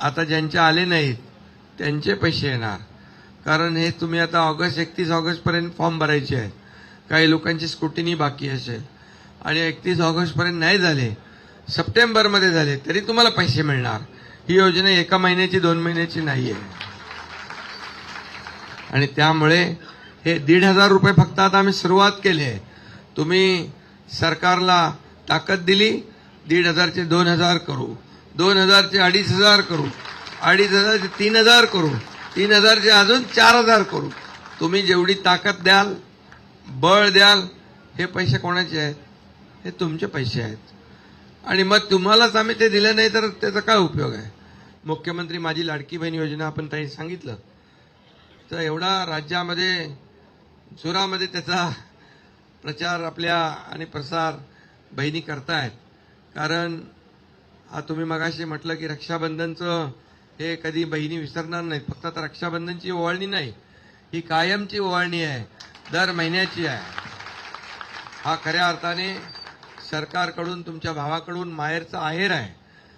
आता ज्यांचे आले नाहीत त्यांचे पैसे येणार. कारण हे तुम्ही आता ऑगस्ट एकतीस ऑगस्टपर्यंत फॉर्म भरायचे आहेत. काही लोकांची स्क्रुटिनी बाकी असेल. आणि एकतीस ऑगस्टपर्यंत नाही झाले सप्टेंबरमध्ये झाले तरी तुम्हाला पैसे मिळणार. ही योजना एका महिन्याची दोन महिन्याची नाही आहे आणि त्यामुळे हे दीड हजार रुपये फक्त आता आम्ही सुरुवात केली आहे. तुम्ही सरकारला ताकद दिली दीड हजारचे दोन हजार करू. दोन हजारचे अडीच हजार करू. अडीच हजारचे तीन हजार करू. तीन हजारचे अजून चार हजार करू. तुम्ही जेवढी ताकद द्याल बळ द्याल हे पैसे कोणाचे आहेत? हे तुमचे पैसे आहेत. आणि मग तुम्हालाच आम्ही ते दिलं नाही तर त्याचा काय उपयोग आहे? मुख्यमंत्री माझी लाडकी बहीण योजना आपण ताई सांगितलं. तर एवढा राज्यामध्ये जोरामध्ये त्याचा प्रचार आपल्या आणि प्रसार बहिणी करतायत. कारण तुम्ही मगाशी म्हटलं की रक्षाबंधनचं हे कधी बहिणी विसरणार नाहीत. फक्त आता रक्षाबंधनची ओवाळणी नाही ही कायमची ओवाळणी आहे. दर महिन्याची आहे. हा खऱ्या अर्थाने सरकारकडून तुमच्या भावाकडून माहेरचा आहेर आहे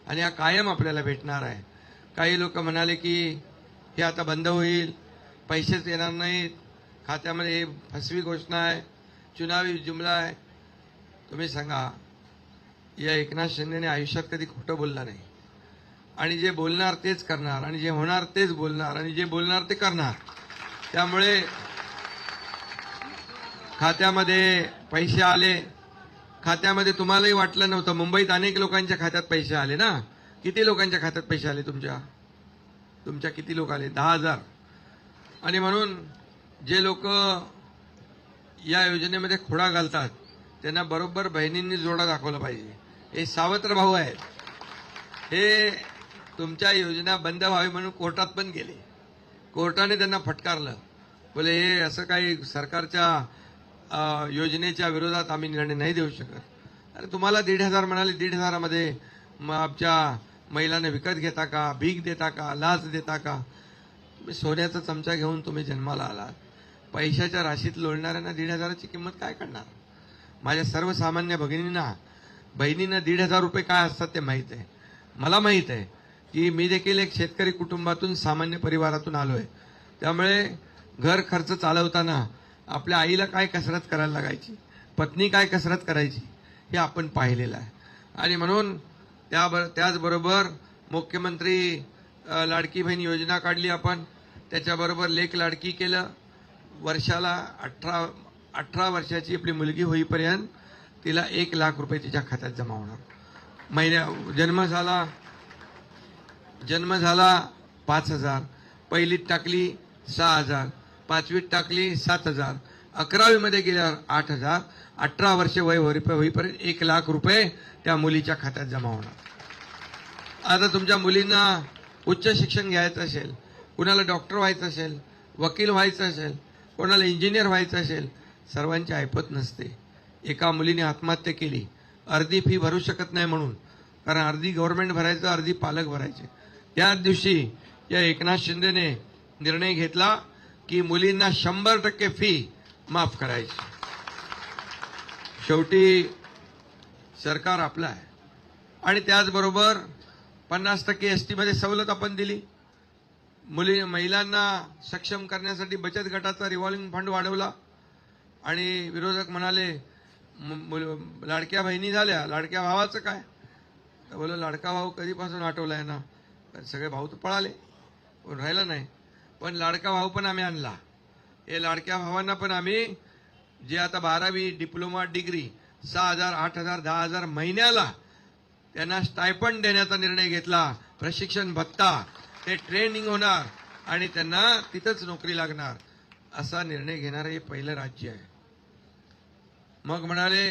आणि हा कायम आपल्याला भेटणार आहे. काही लोक म्हणाले की हे आता बंद होईल पैसेच येणार नाहीत खात्यामध्ये हे फसवी घोषणा आहे चुनावी जुमला आहे. तुम्ही सांगा या एकनाथ शिंदेने आयुष्यात कधी खोटं बोलला नाही. आणि जे बोलणार तेच करणार आणि जे होणार तेच बोलणार आणि जे बोलणार ते करणार. त्यामुळे खात्यामध्ये पैसे आले. खात्यामध्ये तुम्हालाही वाटलं नव्हतं. मुंबईत अनेक लोकांच्या खात्यात पैसे आले ना? किती लोकांच्या खात्यात पैसे आले तुमच्या? तुमच्या किती लोक आले? दहा हजार. आणि म्हणून जे लोक या योजनेमध्ये खोडा घालतात त्यांना बरोबर बहिणींनी जोडा दाखवला पाहिजे. हे सावत्र भाऊ आहेत. हे तुमच्या योजना बंद व्हावी म्हणून कोर्टात पण गेले. कोर्टाने त्यांना फटकारलं. बोले हे असं काही सरकारच्या योजनेच्या विरोधात आम्ही निर्णय नाही देऊ शकत. अरे तुम्हाला दीड हजार म्हणाले दीड हजारामध्ये मग आमच्या महिलांना विकत घेता का? भीक देता का? लाच देता का? तुम्ही सोन्याचा चमचा घेऊन तुम्ही जन्माला आलात. पैशाच्या राशीत लोळणाऱ्यांना दीड हजाराची किंमत काय करणार माझ्या सर्वसामान्य भगिनींना बहिणीनं दीड हजार रुपये काय असतात ते माहीत आहे. मला माहीत आहे की मी देखील एक शेतकरी कुटुंबातून सामान्य परिवारातून आलो आहे त्यामुळे घर खर्च चालवताना आपल्या आईला काय कसरत करायला लागायची पत्नी काय कसरत करायची हे आपण पाहिलेलं आहे. आणि म्हणून त्याबर त्याचबरोबर मुख्यमंत्री लाडकी बहीण योजना काढली आपण. त्याच्याबरोबर लेख लाडकी केलं. वर्षाला अठरा अठरा वर्षाची आपली मुलगी होईपर्यंत तिला एक लाख रुपये तिच्या खात्यात जमा होणार. महिन्या जन्म झाला जन्म झाला पाच हजार पहिलीत टाकली सहा हजार पाचवीत टाकली सात हजार अकरावीमध्ये गेल्यावर आठ हजार अठरा वर्ष वय होई- होईपर्यंत एक लाख रुपये त्या मुलीच्या खात्यात जमा होणार. आता तुमच्या मुलींना उच्च शिक्षण घ्यायचं असेल कुणाला डॉक्टर व्हायचं असेल वकील व्हायचं असेल कोणाला इंजिनियर व्हायचं असेल सर्वांची ऐपत नसते. एका मुलीने आत्महत्या केली. अर्धी फी भरू शकत नाही म्हणून. कारण अर्धी गव्हर्नमेंट भरायचं अर्धी पालक भरायचे. त्याच दिवशी या एकनाथ शिंदेने निर्णय घेतला की मुलींना शंभर टक्के फी माफ करायची. शेवटी सरकार आपलं आहे. आणि त्याचबरोबर पन्नास टक्के एस टीमध्ये सवलत आपण दिली. मुली महिलांना सक्षम करण्यासाठी बचत गटाचा रिव्हॉल्विंग फंड वाढवला. आणि विरोधक म्हणाले लाडक्या बहिणी झाल्या. लाडक्या भावाचं काय? तर बोल लाडका भाऊ कधीपासून आठवला आहे ना सगळे भाऊ तर पळाले. पण राहिला नाही. पण लाडका भाऊ पण आम्ही आणला. हे लाडक्या भावांना पण आम्ही जे आता बारावी डिप्लोमा डिग्री सहा हजार आठ हजार दहा हजार महिन्याला त्यांना स्टायपंड देण्याचा निर्णय घेतला. प्रशिक्षण भत्ता. ते ट्रेनिंग होणार आणि त्यांना तिथंच नोकरी लागणार. असा निर्णय घेणारं हे पहिलं राज्य आहे. मग म्हणाले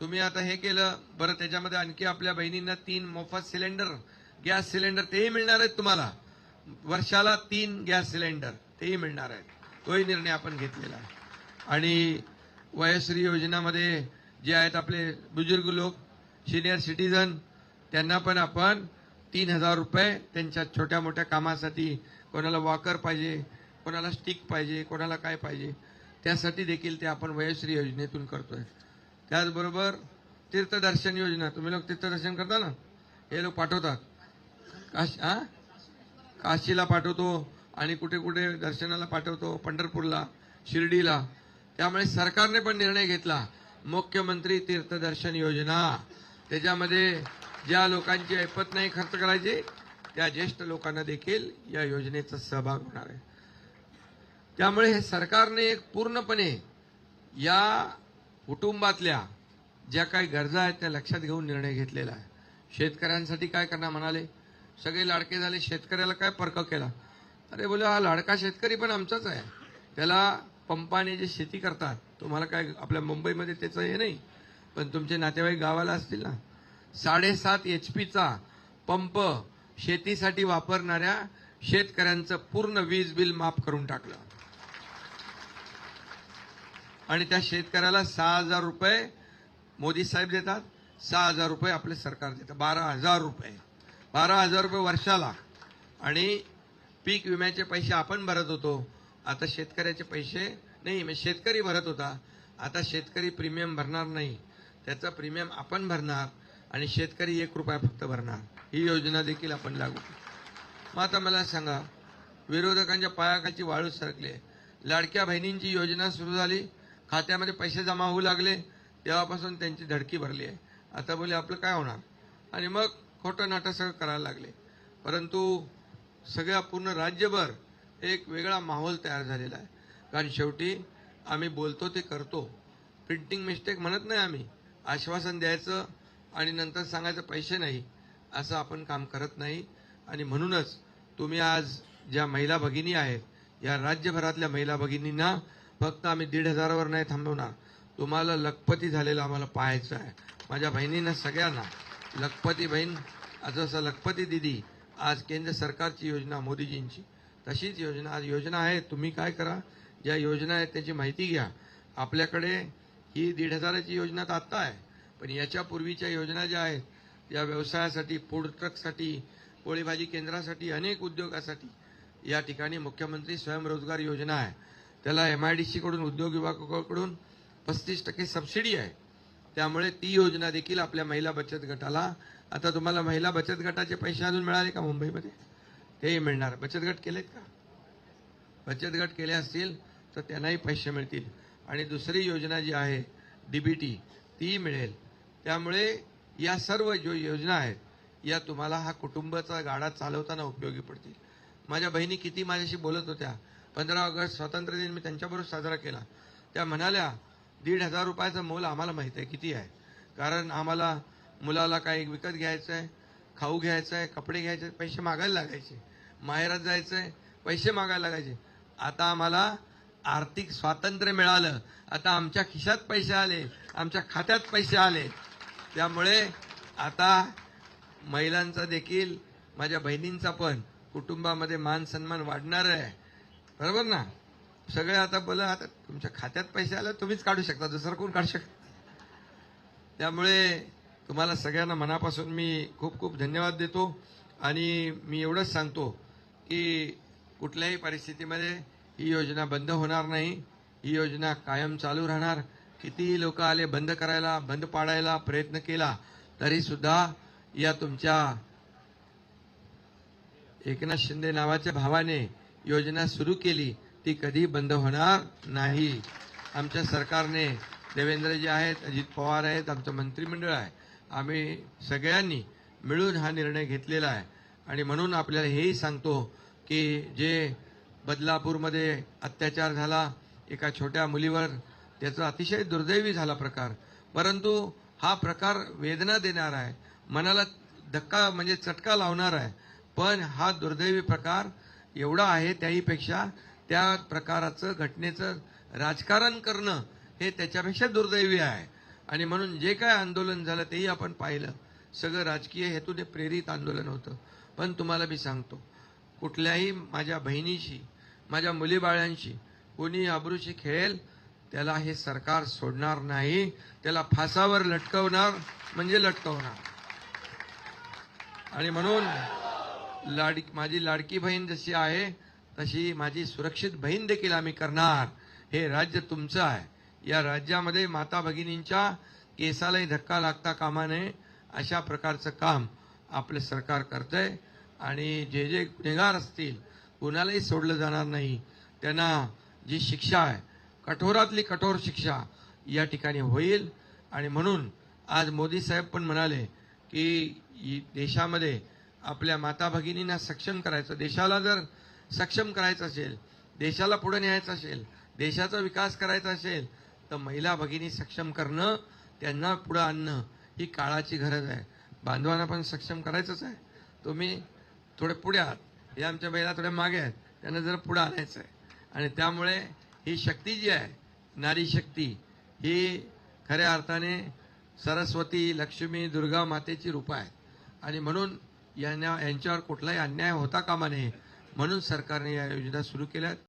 तुम्ही आता हे केलं बरं त्याच्यामध्ये आणखी आपल्या बहिणींना तीन मोफत सिलेंडर गॅस सिलेंडर तेही मिळणार आहेत तुम्हाला. वर्षाला तीन गॅस सिलेंडर तेही मिळणार आहेत. तोही निर्णय आपण घेतलेला आहे. आणि वयश्री योजनामध्ये जे आहेत आपले बुजुर्ग लोक सिनियर सिटीजन त्यांना पण आपण तीन हजार रुपये त्यांच्या छोट्या मोठ्या कामासाठी कोणाला वॉकर पाहिजे कोणाला स्टिक पाहिजे कोणाला काय पाहिजे त्यासाठी देखील ते आपण वयश्री योजनेतून करतोय. त्याचबरोबर तीर्थदर्शन योजना तुम्ही लोक तीर्थदर्शन करता ना? हे लोक पाठवतात. काश हा काशीला पाठवतो आणि कुठे कुठे दर्शनाला पाठवतो पंढरपूरला शिर्डीला. त्यामुळे सरकारने पण निर्णय घेतला. मुख्यमंत्री तीर्थदर्शन योजना. त्याच्यामध्ये ज्या लोकांची ऐपत नाही खर्च करायची त्या ज्येष्ठ लोकांना देखील या योजनेचा सहभाग होणार आहे. त्यामुळे हे सरकारने एक पूर्णपणे या कुटुंबातल्या ज्या काही गरजा आहेत त्या लक्षात घेऊन निर्णय घेतलेला आहे. शेतकऱ्यांसाठी काय करणार म्हणाले? सगळे लाडके झाले शेतकऱ्याला काय पर्क केला? अरे बोला हा लाडका शेतकरी पण आमचाच आहे. त्याला पंपाने जे शेती करतात तुम्हाला काय आपल्या मुंबईमध्ये त्याचं हे नाही पण तुमचे नातेवाईक गावाला असतील ना साडेसात एच पीचा पंप शेतीसाठी वापरणाऱ्या शेतकऱ्यांचं पूर्ण वीज बिल माफ करून टाकलं. आणि त्या शेतकऱ्याला सहा हजार रुपये मोदी साहेब देतात सहा हजार रुपये आपले सरकार देतं. बारा हजार रुपये. बारा हजार रुपये वर्षाला. आणि पीक विम्याचे पैसे आपण भरत होतो. आता शेतकऱ्याचे पैसे नाही म्हणजे शेतकरी भरत होता. आता शेतकरी प्रीमियम भरणार नाही. त्याचा प्रीमियम आपण भरणार आणि शेतकरी एक रुपया फक्त भरणार. ही योजना देखील आपण लागू मग आता मला सांगा विरोधकांच्या पायाखाची वाळू सरकले. लाडक्या बहिणींची योजना सुरू झाली. खात्यामध्ये पैसे जमा होऊ लागले तेव्हापासून त्यांची धडकी भरली आहे. आता बोले आपलं काय होणार? आणि मग खोटं नाटक सगळं करायला लागले. परंतु सगळ्या पूर्ण राज्यभर एक वेगळा माहोल तयार झालेला आहे. कारण शेवटी आम्ही बोलतो ते करतो. प्रिंटिंग मिस्टेक म्हणत नाही आम्ही. आश्वासन द्यायचं आणि नंतर सांगायचं पैसे नाही असं आपण काम करत नाही. आणि म्हणूनच तुम्ही आज ज्या महिला भगिनी आहेत या राज्यभरातल्या महिला भगिनींना फक्त आम्ही दीड हजारावर नाही थांबवणार. तुम्हाला लखपती झालेलं आम्हाला पाहायचं आहे. माझ्या बहिणींना सगळ्यांना लखपती बहीण जसं लखपती दिदी आज केंद्र सरकारची योजना मोदीजींची तशीच योजना आज योजना आहे. तुम्ही काय करा? ज्या योजना आहेत त्याची माहिती घ्या. आपल्याकडे ही दीड हजाराची योजना तर आत्ता आहे पण याच्या पूर्वीच्या योजना ज्या आहेत या व्यवसायासाठी फूड ट्रकसाठी पोळीभाजी केंद्रासाठी अनेक उद्योगासाठी या ठिकाणी मुख्यमंत्री स्वयंरोजगार योजना आहे. त्याला एम आय डी सीकडून उद्योग विभागाकडून पस्तीस टक्के सबसिडी आहे. त्यामुळे ती योजना देखील आपल्या महिला बचत गटाला आता तुम्हाला महिला बचत गटाचे पैसे अजून मिळाले का मुंबईमध्ये? तेही मिळणार. बचत गट केलेत का? बचत गट केले असतील तर त्यांनाही पैसे मिळतील. आणि दुसरी योजना जी आहे डीबीटी ती मिळेल. त्यामुळे या सर्व जो योजना आहेत या तुम्हाला हा कुटुंबाचा गाडा चालवताना उपयोगी पडतील. माझ्या बहिणी किती माझ्याशी बोलत होत्या. पंधरा ऑगस्ट स्वातंत्र्य दिन मी त्यांच्याबरोबर साजरा केला. त्या म्हणाल्या दीड हजार रुपयाचं मोल आम्हाला माहीत आहे. किती आहे? कारण आम्हाला मुलाला काही विकत घ्यायचं आहे खाऊ घ्यायचं आहे कपडे घ्यायचे पैसे मागायला लागायचे. माहेरात जायचं आहे पैसे मागायला लागायचे. आता आम्हाला आर्थिक स्वातंत्र्य मिळालं. आता आमच्या खिशात पैसे आले आमच्या खात्यात पैसे आले. त्यामुळे आता महिलांचा देखील माझ्या बहिणींचा पण कुटुंबामध्ये मान सन्मान वाढणार आहे. बरोबर ना? सगळे आता बोला आता तुमच्या खात्यात पैसे आले तुम्हीच काढू शकता दुसरं कोण काढू शकत? त्यामुळे तुम्हाला सगळ्यांना मनापासून मी खूप खूप धन्यवाद देतो आणि मी एवढंच सांगतो की कुठल्याही परिस्थितीमध्ये ही योजना बंद होणार नाही. ही योजना कायम चालू राहणार. कितीही लोक आले बंद करायला बंद पाडायला प्रयत्न केला तरी सुद्धा या तुमच्या एकनाथ शिंदे नावाच्या भावाने योजना सुरू केली ती कधी बंद होणार नाही. आमच्या सरकारने देवेंद्रजी आहेत अजित पवार आहेत आमचं मंत्रिमंडळ आहे. आम्ही सगळ्यांनी मिळून हा निर्णय घेतलेला आहे. आणि म्हणून आपल्याला हेही सांगतो की जे बदलापूरमध्ये अत्याचार झाला एका छोट्या मुलीवर त्याचा अतिशय दुर्दैवी झाला प्रकार. परंतु हा प्रकार वेदना देणार आहे. मनाला धक्का म्हणजे चटका लावणार आहे. पण हा दुर्दैवी प्रकार एवढं आहे त्याहीपेक्षा त्या प्रकाराचं घटनेचं राजकारण करणं हे त्याच्यापेक्षा दुर्दैवी आहे. आणि म्हणून जे काय आंदोलन झालं तेही आपण पाहिलं. सगळं राजकीय हेतूने प्रेरित आंदोलन होतं. पण तुम्हाला मी सांगतो कुठल्याही माझ्या बहिणीशी माझ्या मुलीबाळ्यांशी कोणी आबरूशी खेळेल त्याला हे सरकार सोडणार नाही. त्याला फासावर लटकवणार म्हणजे लटकवणार. आणि म्हणून लाड माझी लाडकी बहीण जशी आहे तशी माझी सुरक्षित बहीण देखील आम्ही करणार. हे राज्य तुमचं आहे. या राज्यामध्ये माता भगिनींच्या केसालाही धक्का लागता कामा नये अशा प्रकारचं काम आपलं सरकार करतंय. आणि जे जे गुन्हेगार असतील कुणालाही सोडलं जाणार नाही. त्यांना जी शिक्षा आहे कठोरातली कठोर शिक्षा या ठिकाणी होईल. आणि म्हणून आज मोदी साहेब पण म्हणाले की देशामध्ये आपल्या माता भगिनींना सक्षम करायचं. देशाला जर सक्षम करायचं असेल देशाला पुढे न्यायचं असेल देशाचा विकास करायचा असेल तर महिला भगिनी सक्षम करणं त्यांना पुढं आणणं ही काळाची गरज आहे. बांधवांना पण सक्षम करायचंच आहे. तुम्ही थोडे पुढे आहात. हे आमच्या महिला थोड्या मागे आहेत. त्यांना जरा पुढं आणायचं आहे. आणि त्यामुळे ही शक्ती जी आहे नारी शक्ती ही खऱ्या अर्थाने सरस्वती लक्ष्मी दुर्गा मातेची रूपं आहेत. आणि म्हणून यांना यांच्यावर कुठलाही अन्याय होता कामा नये. म्हणून सरकारने या योजना सुरू केल्या आहेत